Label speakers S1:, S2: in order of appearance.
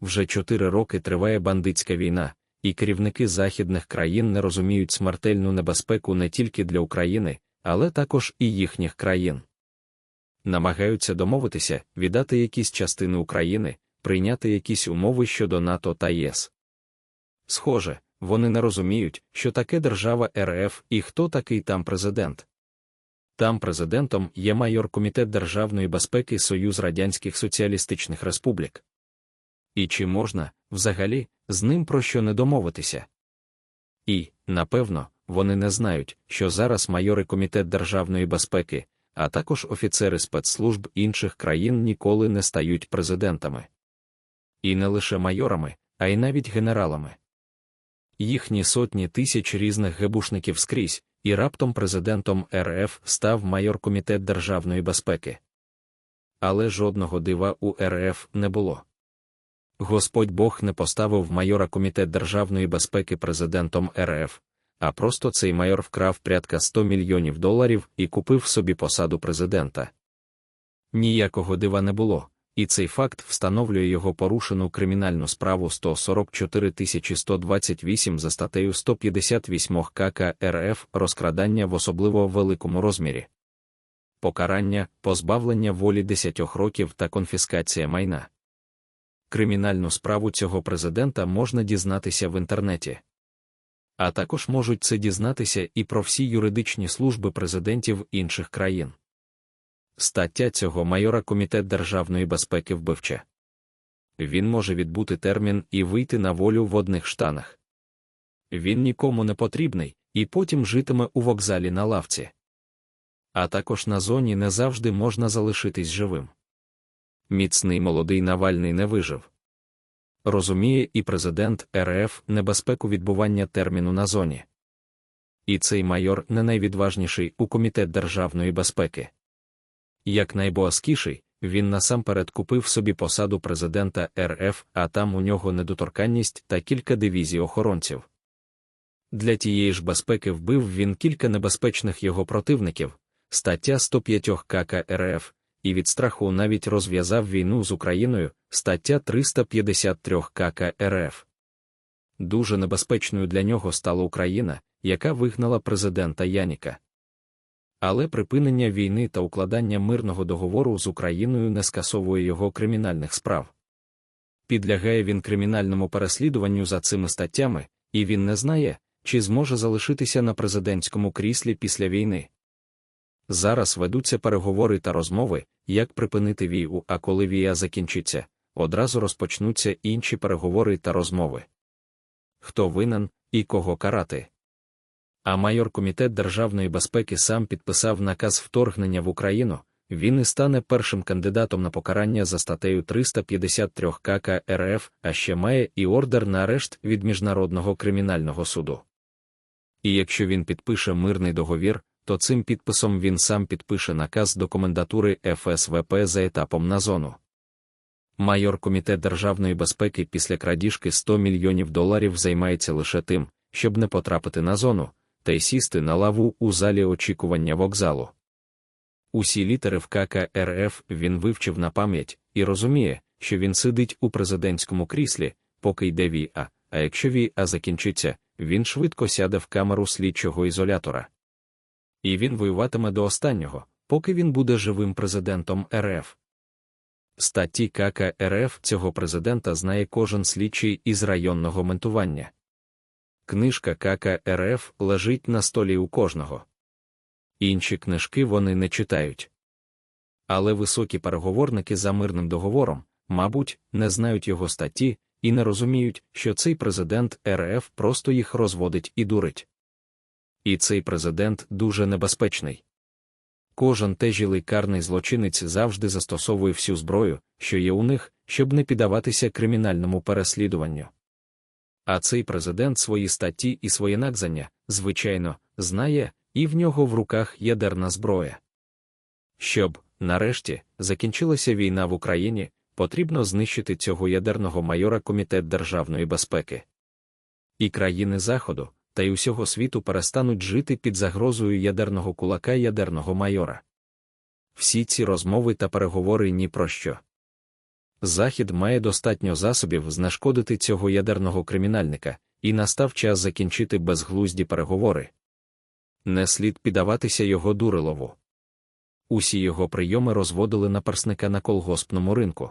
S1: вже чотири роки триває бандитська війна, і керівники західних країн не розуміють смертельну небезпеку не тільки для України, але також і їхніх країн. Намагаються домовитися, віддати якісь частини України, прийняти якісь умови щодо НАТО та ЄС. Схоже, вони не розуміють, що таке держава РФ і хто такий там президент. Там президентом є майор Комітет державної безпеки Союз Радянських Соціалістичних Республік. І чи можна, взагалі, з ним про що не домовитися? І, напевно, вони не знають, що зараз майори Комітет державної безпеки, а також офіцери спецслужб інших країн ніколи не стають президентами. І не лише майорами, а й навіть генералами. Їхні сотні тисяч різних гебушників скрізь, і раптом президентом РФ став майор Комітет державної безпеки. Але жодного дива у РФ не було. Господь Бог не поставив майора Комітет державної безпеки президентом РФ, а просто цей майор вкрав прядка 100 мільйонів доларів і купив собі посаду президента. Ніякого дива не було, і цей факт встановлює його порушену кримінальну справу 144 128 за статтею 158 КК РФ розкрадання в особливо великому розмірі. Покарання, позбавлення волі 10 років та конфіскація майна. Кримінальну справу цього президента можна дізнатися в інтернеті. А також можуть це дізнатися і про всі юридичні служби президентів інших країн. Стаття цього майора Комітет державної безпеки вбивча. Він може відбути термін і вийти на волю в одних штанах. Він нікому не потрібний, і потім житиме у вокзалі на лавці. А також на зоні не завжди можна залишитись живим. Міцний молодий Навальний не вижив. Розуміє і президент РФ небезпеку відбування терміну на зоні. І цей майор не найвідважніший у Комітет державної безпеки. Як найбоаскіший, він насамперед купив собі посаду президента РФ, а там у нього недоторканність та кілька дивізій охоронців. Для тієї ж безпеки вбив він кілька небезпечних його противників, стаття 105 КК РФ, і від страху навіть розв'язав війну з Україною, стаття 353 КК РФ. Дуже небезпечною для нього стала Україна, яка вигнала президента Яніка. Але припинення війни та укладання мирного договору з Україною не скасовує його кримінальних справ. Підлягає він кримінальному переслідуванню за цими статтями, і він не знає, чи зможе залишитися на президентському кріслі після війни. Зараз ведуться переговори та розмови, як припинити війну, а коли вія закінчиться, одразу розпочнуться інші переговори та розмови. Хто винен і кого карати? А майор Комітет державної безпеки сам підписав наказ вторгнення в Україну, він і стане першим кандидатом на покарання за статтею 353 КК РФ, а ще має і ордер на арешт від Міжнародного кримінального суду. І якщо він підпише мирний договір, то цим підписом він сам підпише наказ до комендатури ФСВП за етапом на зону. Майор Комітет державної безпеки після крадіжки 100 мільйонів доларів займається лише тим, щоб не потрапити на зону, та й сісти на лаву у залі очікування вокзалу. Усі літери в КК РФ він вивчив на пам'ять і розуміє, що він сидить у президентському кріслі, поки йде віа, а якщо віа закінчиться, він швидко сяде в камеру слідчого ізолятора. І він воюватиме до останнього, поки він буде живим президентом РФ. Статті КК РФ цього президента знає кожен слідчий із районного ментування. Книжка КК РФ лежить на столі у кожного. Інші книжки вони не читають. Але високі переговорники за мирним договором, мабуть, не знають його статті і не розуміють, що цей президент РФ просто їх розводить і дурить. І цей президент дуже небезпечний. Кожен тежілий карний злочинець завжди застосовує всю зброю, що є у них, щоб не піддаватися кримінальному переслідуванню. А цей президент свої статті і своє нагзання, звичайно, знає, і в нього в руках ядерна зброя. Щоб, нарешті, закінчилася війна в Україні, потрібно знищити цього ядерного майора Комітет державної безпеки. І країни Заходу, та й усього світу перестануть жити під загрозою ядерного кулака ядерного майора. Всі ці розмови та переговори ні про що. Захід має достатньо засобів знешкодити цього ядерного кримінальника, і настав час закінчити безглузді переговори. Не слід піддаватися його дурилову. Усі його прийоми розводили наперсника на колгоспному ринку.